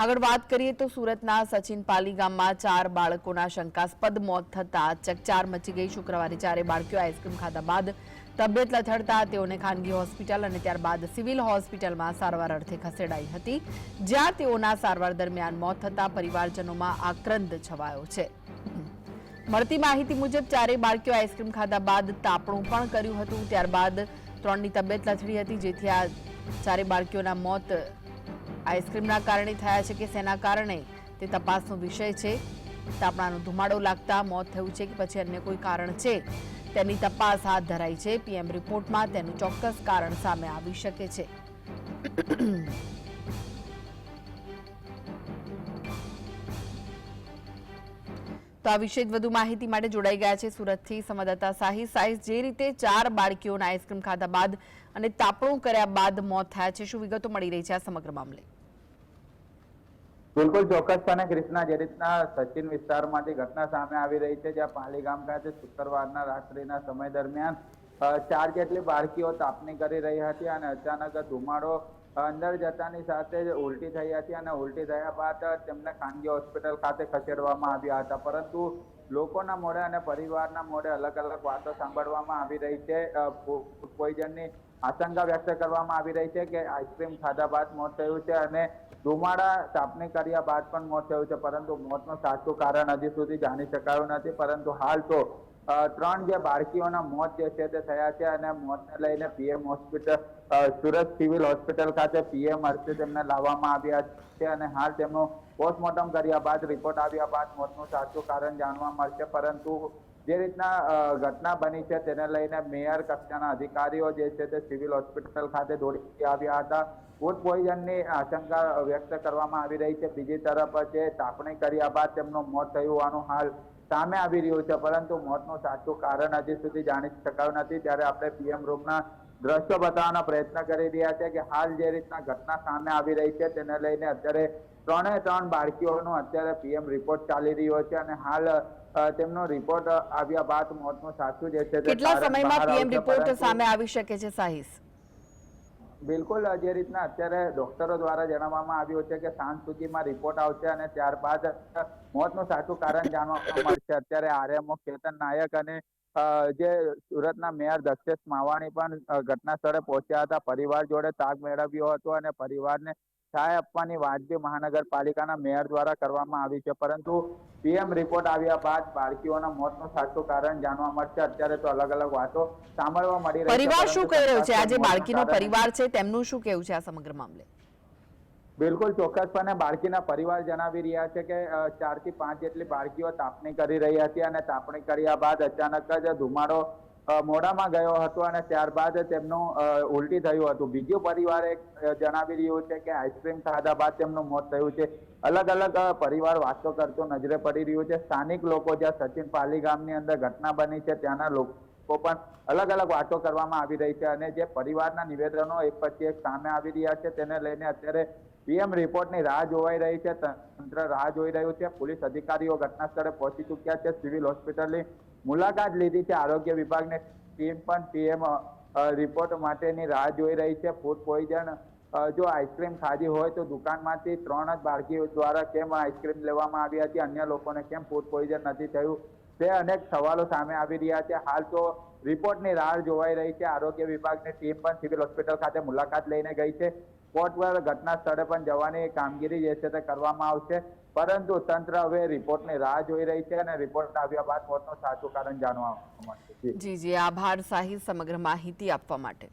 આગળ વાત કરીએ તો સુરતના સચિન પાલી ગામમાં ચાર બાળકોના શંકાસ્પદ મોત થતા ચકચાર મચી ગઈ. શુક્રવારે ચારે બાળકીઓ આઈસ્ક્રીમ ખાધા બાદ તબિયત લથડતા તેઓને ખાનગી હોસ્પિટલ અને ત્યારબાદ સિવિલ હોસ્પિટલમાં સારવાર અર્થે ખસેડાઈ હતી, જ્યાં તેઓના સારવાર દરમિયાન મોત થતા પરિવારજનોમાં આક્રંદ છવાયો છે. મળતી માહિતી મુજબ ચારેય બાળકીઓ આઈસ્ક્રીમ ખાધા બાદ તાપણું પણ કર્યું હતું, ત્યારબાદ ત્રણની તબિયત લથડી હતી, જેથી આ ચારે બાળકીઓના મોત આઈસ્ક્રીમના કારણે થયા છે કે શેના કારણે? તે તપાસનો વિષય છે. તાપણાનો ધુમાડો લાગતા મોત થયું છે કે પછી અન્ય કોઈ કારણ છે? તેની તપાસ હાથ ધરાઈ છે. પીએમ રિપોર્ટમાં તેનું ચોક્કસ કારણ સામે આવી શકે છે. આ વિશે વધુ માહિતી માટે જોડાઈ ગયા છે સુરતથી સંવાદદાતા સાહિદ સાહિદ જે રીતે ચાર બાળકીઓના આઈસ્ક્રીમ ખાધા બાદ અને તાપણું કર્યા બાદ મોત થયા છે, શું વિગતો મળી રહી છે આ સમગ્ર મામલે? બિલકુલ ચોક્કસપણે કૃષ્ણા જે રીતના સચિન વિસ્તારમાંથી ઘટના સામે આવી રહી છે, જ્યાં પાલી ગામ ખાતે શુક્રવારના રાત્રિના સમય દરમિયાન ચાર જેટલી બાળકીઓ તાપણી કરી રહી હતી અને અચાનક ધુમાડો અંદર જતાની સાથે જ ઉલટી થઈ હતી અને ઉલટી થયા બાદ તેમને ખાનગી હોસ્પિટલ ખાતે ખસેડવામાં આવ્યા હતા. પરંતુ લોકોના મોઢે અને પરિવારના મોઢે અલગ અલગ વાતો સાંભળવામાં આવી રહી છે. કોઈ જણની આશંકા વ્યક્ત કરવામાં આવી રહી છે કે આઈસ્ક્રીમ ખાધા બાદ મોત થયું છે અને ધુમાડા તાપણી કર્યા બાદ પણ મોત થયું છે. પરંતુ મોતનું સાચું કારણ હજી સુધી જાણી શકાયું નથી. પરંતુ હાલ તો ત્રણ જે બાળકીઓના મોત જે છે તે થયા છે અને મોતને લઈને PM hospital Surat civil hospital ખાતે પીએમ અર્થે તેમને લાવવામાં આવ્યા છે અને હાલ તેમનું પોસ્ટમોર્ટમ કર્યા બાદ રિપોર્ટ આવ્યા બાદ મોતનું સાચું કારણ જાણવા મળશે. પરંતુ જે રીતના ઘટના બની છે તેને લઈને મેયર કક્ષાના અધિકારીઓ જે છે તે સિવિલ હોસ્પિટલ ખાતે દોડી આવ્યા હતા. ફૂડ પોઈઝનની આશંકા વ્યક્ત કરવામાં આવી રહી છે. બીજી તરફ જે તાપણી કર્યા બાદ તેમનું મોત થયું હોવાનું હાલ સામે આવી રહ્યો છે પરંતુ મોતનું સાચું કારણ હજી સુધી જાણી શકાયું નથી. ત્યારે આપણે પીએમ રૂમના દ્રશ્યો બતાવવાનો પ્રયત્ન કરી રહ્યા છે કે હાલ જે રીતના ઘટના સામે આવી રહી છે તેને લઈને અત્યારે ત્રણે ત્રણ બાળકીઓનો અત્યારે પીએમ રિપોર્ટ ચાલી રહ્યો છે અને હાલ તેમનો રિપોર્ટ આવ્યા બાદ મોતનું સાચું જે છે કેટલા સમયમાં પીએમ રિપોર્ટ સામે આવી શકે છે સાહિસ? બિલકુલ, જે રીતના અત્યારે ડોક્ટરો દ્વારા જણાવવામાં આવ્યું છે કે સાંજ સુધીમાં રિપોર્ટ આવશે અને ત્યારબાદ મોતનું સાચું કારણ જાણવા મળશે. અત્યારે આરએમઓ કેતન નાયક અને જે સુરતના મેયર દક્ષેશ માવાણી પણ ઘટના સ્થળે પહોંચ્યા હતા. પરિવાર જોડે તાગ મેળવ્યો હતો અને પરિવારને સહાય આપવાની વાતબી મહાનગરપાલિકાના મેયર દ્વારા કરવામાં આવી છે. પરંતુ પીએમ રિપોર્ટ આવ્યા બાદ બાળકીઓના મોતનું સાચું કારણ જાણવા મળશે. અત્યારે તો અલગ અલગ વાતો સાંભળવા મળી રહી છે પરિવાર શું કહી રહ્યો છે? આજે બાળકીનો પરિવાર છે તેમનું શું કેવું છે આ સમગ્ર મામલે? બિલકુલ ચોક્કસપણે બાળકીના પરિવાર જણાવી રહ્યા છે કે ચારથી પાંચ જેટલી બાળકીઓ તાપણી કરી રહી હતી અને તાપણી કર્યા બાદ અચાનક જ ધુમાડો અ, મોઢામાં ગયો હતો અને ત્યારબાદ તેમનું ઉલટી થયું હતું. બીજું પરિવારે જણાવી રહ્યું છે કે આઈસ્ક્રીમ ખાધા બાદ તેમનું મોત થયું છે. અલગ અલગ પરિવાર વાતો કરતો નજરે પડી રહ્યું છે. સ્થાનિક લોકો જ્યાં સચિન પાલી ગામની અંદર ઘટના બની છે ત્યાંના લોકો પણ અલગ અલગ વાતો કરવામાં આવી રહી છે અને જે પરિવારના નિવેદનો એક પછી એક સામે આવી રહ્યા છે તેને લઈને અત્યારે પીએમ રિપોર્ટની રાહ જોવાઈ રહી છે. તંત્ર રાહ જોઈ રહ્યું છે. પોલીસ અધિકારીઓ ઘટના સ્થળે પહોંચી ચૂક્યા છે. સિવિલ હોસ્પિટલની મુલાકાત લીધી છે આરોગ્ય વિભાગની. ટીમ પણ પીએમ રિપોર્ટ માટેની રાહ જોઈ રહી છે. ફૂડ પોઈઝન જો આઈસ્ક્રીમ ખાધી હોય તો દુકાનમાંથી ત્રણ જ બાળકીઓ દ્વારા કેમ આઈસ્ક્રીમ લેવામાં આવી હતી? અન્ય લોકોને કેમ ફૂડ પોઈઝન નથી થયું? તે અનેક સવાલો સામે આવી રહ્યા છે. હાલ તો રિપોર્ટની રાહ જોવાઈ રહી છે. આરોગ્ય વિભાગની ટીમ પણ સિવિલ હોસ્પિટલ ખાતે મુલાકાત લઈને ગઈ છે. સ્પોટ ઘટના સ્થળે પણ જવાની કામગીરી જે છે તે કરવામાં આવશે. પરંતુ તંત્ર હવે રિપોર્ટની રાહ જોઈ રહી છે અને રિપોર્ટ આવ્યા બાદ મોતનું સાચું કારણ જાણવા મળશે. જી. જી. આભાર સાહિસ સમગ્ર માહિતી આપવા માટે.